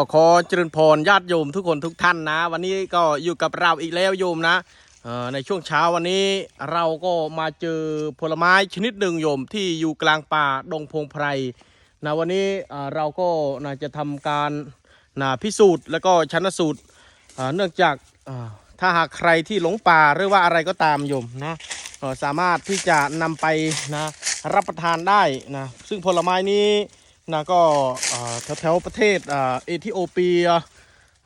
ก็ขอเจริญพรญาติโยมทุกคนทุกท่านนะ วันนี้ก็อยู่กับเราอีกแล้วโยมนะในช่วงเช้าวันนี้เราก็มาเจอผลไม้ชนิดหนึ่งโยมที่อยู่กลางป่าดงพงไพรนะวันนี้เราก็นะจะทำการนะพิสูจน์ แล้วก็ชันสูตรเนื่องจากถ้าหากใครที่หลงป่าหรือว่าอะไรก็ตามโยมนะสามารถที่จะนำไปนะรับประทานได้นะซึ่งผลไม้นี้ นะก็แถวๆประเทศเอธิโอเปีย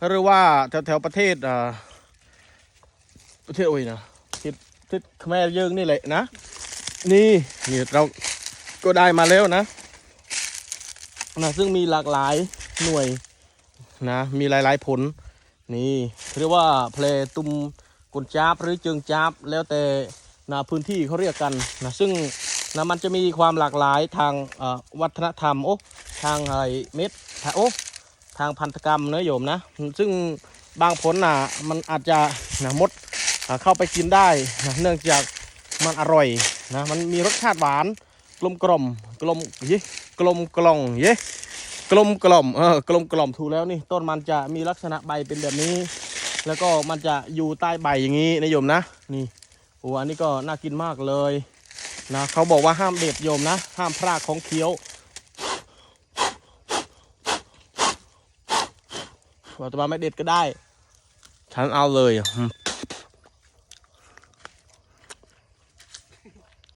หรือว่าแถวๆประเทศประเทศโอ้ยนะประเทศประเทศขแมรเยิงนี่แหละนะ นี่นี่เราก็ได้มาแล้วนะนะซึ่งมีหลากหลายหน่วยนะมีหลายๆผลนี่เรียกว่าเพลตุมกุนจาบหรือเจิงจาบแล้วแต่นะพื้นที่เขาเรียกกันนะซึ่ง นะมันจะมีความหลากหลายทางวัฒนธรรมโอ้ทางอะไรเม็ดโอ้ทางพันธกรรมนะโยมนะ ซึ่งบางผลน่ะมันอาจจะนะมดเข้าไปกินได้นะเนื่องจากมันอร่อยนะมันมีรสชาติหวานกลมกล่อมกลมเยกลมกล่อมเยกลมกล่อมเออกลมกล่อมถูกแล้วนี่ต้นมันจะมีลักษณะใบเป็นแบบนี้ แล้วก็มันจะอยู่ใต้ใบอย่างนี้นะโยมนะนี่โอ้อันนี้ก็น่ากินมากเลย นะเขาบอกว่าห้ามเด็ดโยมนะ ห้ามพรากของเคี้ยวว่าจะมาไม่เด็ดก็ได้ ฉันเอาเลย